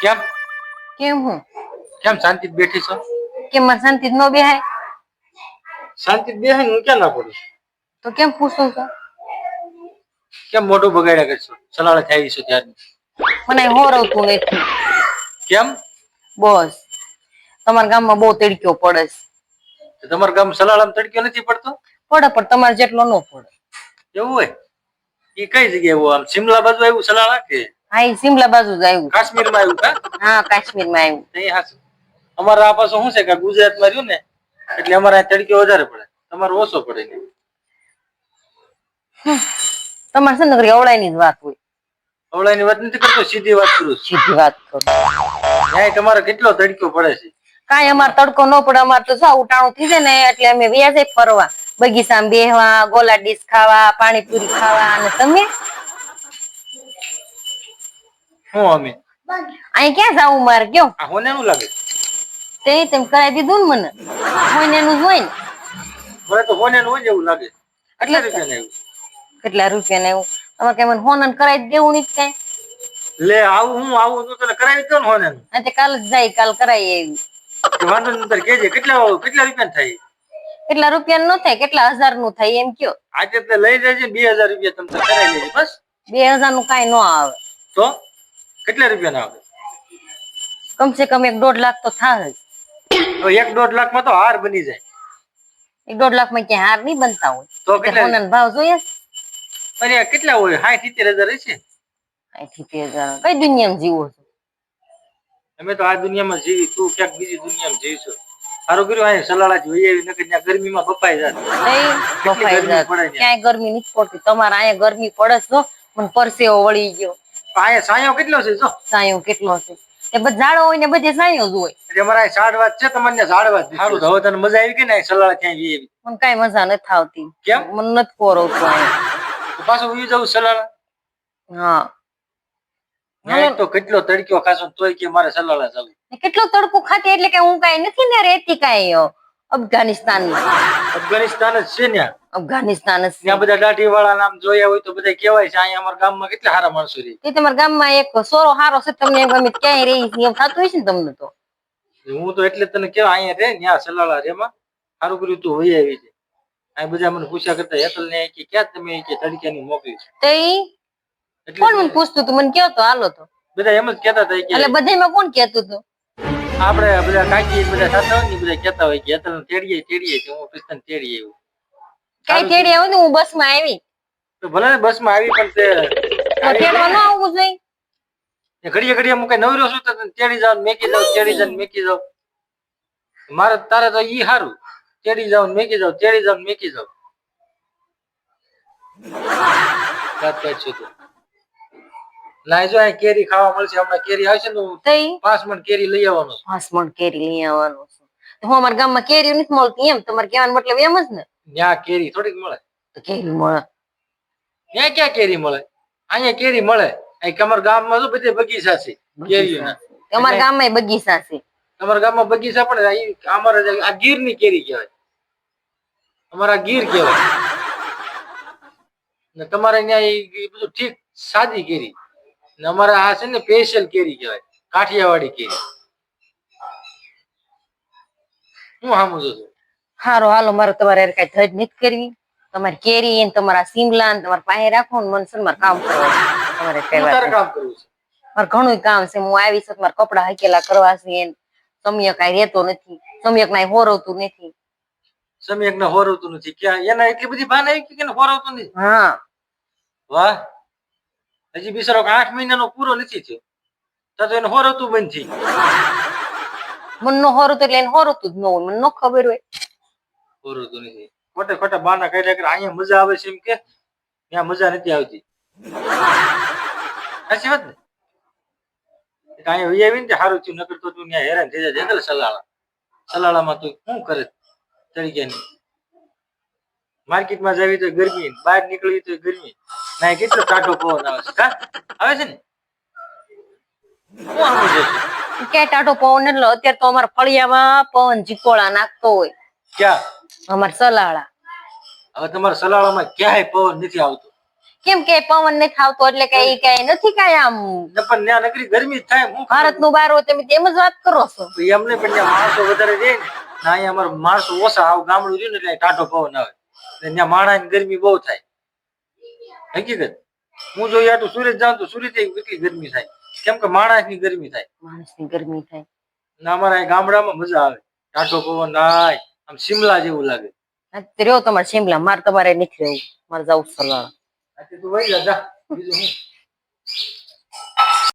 કેમ? કેમ હું? કેમ શાંતિ બેઠી છો? કેમ મને શાંતિ ન બેહાય? શાંતિ બેહાય હું ક્યાં ના પડું? તો કેમ પૂછો છો? કેમ મોઢું બગાડ્યા કરશો સલાડ ખાઈ છો ત્યારે મને હોરવતું નથી. કેમ? બસ. તમારા ગામમાં બહુ તડક્યો પડે છે. તમારા ગામ સલાડામાં તડક્યો નથી પડતો? પડે પણ તમારે જેટલો ન પડે. એવું હોય? એ કઈ જગ્યાએ એવું આમ શિમલા બાજુ આવ્યું સલાડા કે હા સિમલા બાજુ જ આવ્યું. કાશ્મીરમાં આવ્યું કા? હા કાશ્મીરમાં આવ્યું. નહીં. અમારે આ પાછું શું છે કે ગુજરાતમાં રહ્યું ને એટલે અમારે આ તડક્યો વધારે પડે. તમારે ઓછો પડે ને તમારે શું નગરી અવળાઈ ની જ વાત હોય. અવળાની વાત નથી કરતો સીધી વાત કરું સીધી વાત કરું. ન્યાય તમારે કેટલો તડકો પડે છે? કાંઈ અમારે તડકો ન પડે અમારે તો સાવ ઉટાણું થઈ જાય ને એટલે અમે વ્યાજે ફરવા. બગીચામાં બેહવા ગોલા ડીશ ખાવા પાણીપુરી ખાવા અને તમે? શું અમે? અહીં ક્યાં જાવું મારે? કયો? આ હોને નું લાગે. તે તેમ કરાવી દીધું ને મને. હોને નું હોય ને. મને તો હોને નું જેવું લાગે. કેટલા રૂપિયા આવ્યું? કેટલા રૂપિયા ને એવું કઈ મને હોનન કરાવી દેવું નહીં કઈ. લે આવું હું આવું તો તને કરાવી દઉં ને હોને નું તે કાલ જાય કાલ કરાવી આવી. વાંધો નહીં તારે કેજે કેટલા કેટલા રૂપિયા થાય? કેટલા રૂપિયા નું થાય કેટલા હજારનું થાય એમ કયો. આજે તે લઈ જજે બે હજાર રૂપિયા તમને કરાવી લેજે બસ. બે હજારનું કઈ ન આવે. તો? કેટલા રૂપિયા ના આવે? કમસે કમ એક દોઢ લાખ તો થાય જ તો એક દોઢ લાખમાં તો હાર બની જાય. એક દોઢ લાખમાં ક્યાં હાર નહીં બનતા હોય. તો કેટલા ભાવ જોઈએ. અરે કેટલા હોય? સાઠ સિત્તેર હજાર હશે અહીંથી સિત્તેર હજાર. કઈ દુનિયામાં જીવો છો? અમે તો આ દુનિયામાં જીવી તું ક્યાંક બીજી દુનિયામાં જીવશું. સારું કર્યું અહીં સલાડા જોઈએ એવી નકર ત્યાં ગરમીમાં કપાઈ જાય બફાઈ જાત. ક્યાંય ગરમી નથી પડતી. તમારે અહીંયા ગરમી પડે છો મને પરસેવો વળી ગયો. અહીંયા સાયો કેટલો છે? જો. સાયો કેટલો છે? એ બધા હોય ને બધે સાયો જ હોય. એટલે અમારા ઝાડવાત છે તમને ઝાડવાત સારું હવે તને મજા આવી કે ને? સલાડ ક્યાંય વી આવી મને કઈ મજા નથી આવતી. કેમ? મને નથી કોરો પાછું ઉઈ જવું સલાડ? હા. તો કેટલો તડક્યો ખાસો ને તોય કે મારે જવું ને કેટલો તડકો ખાતી એટલે કે હું કઈ નથી ને રહેતી કઈ અફઘાનિસ્તાનમાં. અફઘાનિસ્તાન જ છે ત્યાં અફઘાનિસ્તાન જ ત્યાં બધા દાઢી વાળા નામ જોયા હોય તો બધા કહેવાય છે અહીંયા અમારા ગામમાં કેટલા સારા માણસો રહે? તે તમારા ગામમાં એક સોરો હારો છે તમને એમ ગમે ક્યાંય રહી છે એમ થતું છે ને તમને તો. હું તો એટલે તને કેવા અહીંયા રે ત્યાં સલાળા રેમાં સારું કર્યું તું હોય આવી છે અહીં બધા મને પૂછ્યા કરતા હેતલ ને કે ક્યાં તમે કે તડક્યાની મોકલી તો કોણ મને પૂછતું તું? મને કયો તો હાલો તો. બધા એમ જ કેતા હતા કે એટલે બધામાં કોણ કેતું હતું? આપણે બધા કાકી બધા ને બધા કેતા હોય કે હેતલ તેડીએ તેડીએ કે હું કૃષ્ણ તેડીએ એવું કઈ તેડી આવું ને હું બસમાં આવી. તો ભલે ને બસમાં આવી પણ તે તેડવા ન જોઈએ એ ઘડીએ ઘડીએ હું કઈ નવરો છું તો તેડી જાવ મેકી જાવ તેડી જાવ મેકી જાવ મારે તારે તો ઈ સારું તેડી જાવ મેકી જાવ તેડી જાવ મેકી જાવ વાત કઈ છું તું. ના જો અહીં કેરી ખાવા મળશે હમણાં કેરી આવશે ને પાંચ મણ કેરી લઈ આવવાનું પાંચ મણ કેરી લઈ આવવાનું હું અમારા ગામમાં કેરી નથી મળતી એમ. તમારે કહેવાનો મતલબ એમ જ ને. ત્યાં કેરી થોડીક મળે. કેરી મળે. ત્યાં ક્યાં કેરી મળે? અહીંયા કેરી મળે. અહીં કમર ગામમાં શું બધી બગીચા છે? કેરીઓના. અમારા ગામમાં બગીચા છે. તમારા ગામમાં બગીચા પણ અમારા આ ગીરની કેરી કહેવાય. અમારા ગીર કહેવાય. ને તમારે અહીંયા ઈ બધું ઠીક સાદી કેરી. ને અમારે આ છે ને સ્પેશિયલ કેરી કહેવાય. કાઠિયાવાડી કેરી. હું સમજુ છું. હારો હાલો મારે તમારે કઈ ધજ નથી કરવી. તમારે કેરી ને તમારા સિમલા ને તમારે પાસે રાખો ને મને છે મારે કામ કરવા તમારે મારે ઘણું કામ છે હું આવી છું મારા કપડા હકેલા કરવા છે ને સમય કઈ રહેતો નથી. સમય કઈ હોરવતું નથી. સમયક ને હોરવતું નથી. ક્યાં? એના એટલી બધી ભાન આવી કે હોરવતું નથી? હા. વાહ. હજી બિચારો આઠ મહિનાનો પૂરો નથી થયો. તો એને હોરવતું બંધ થઈ. મન નો હોરતું એટલે એને હોરતું જ ન હોય મને ન ખબર હોય. હોરવતું નથી. ખોટે ખોટા બાના કાઢ્યા કરે અહીંયા મજા આવે છે એમ કે ત્યાં મજા નથી આવતી. સાચી વાત ને? અહીંયા વહી આવીને સારું થયું નકર તો તું ત્યાં હેરાન થઈ જાય. જંગલ સલાળા. સલાળામાં તું શું કરે? તરીકે માર્કેટમાં જવી તો ગરમી બહાર નીકળવી તો ગરમી. ના કેટલો કાઢો પવન આવે છે કા? આવે છે ને? શું આવું છે? ક્યાં ટાટો પવન એટલે અત્યારે તો અમારા ફળિયામાં પવન જીકોળા નાખતો હોય. ક્યાં? અમાર સલાળા. હવે તમારા સલાળામાં ક્યાંય પવન નથી આવતો. કેમ કે પવન નથી આવતો એટલે કઈ કઈ નથી કઈ આમ. પણ ત્યાં નગરી ગરમી થાય હું ભારતનું બાર હોય તમે તેમ જ વાત કરો છો. એમને પણ ત્યાં માણસો વધારે રહે ને અહીંયા અમારે માણસો ઓછા આવું ગામડું રહ્યું ને એટલે ટાઢો પવન આવે. ત્યાં માણસ ગરમી બહુ થાય. હકીકત? હું જો યાર સુરત જાઉં તો સુરત કેટલી ગરમી થાય. કેમ કે માણસની ગરમી થાય. માણસની ગરમી થાય. ને અમારા ગામડામાં મજા આવે. ટાઢો પવન આય આમ શિમલા જેવું લાગે. રહ્યો તમારે શિમલા મારે તમારે નથી રહેવું. મારે જવું સલાહ તું વહી જા જા. બીજું હું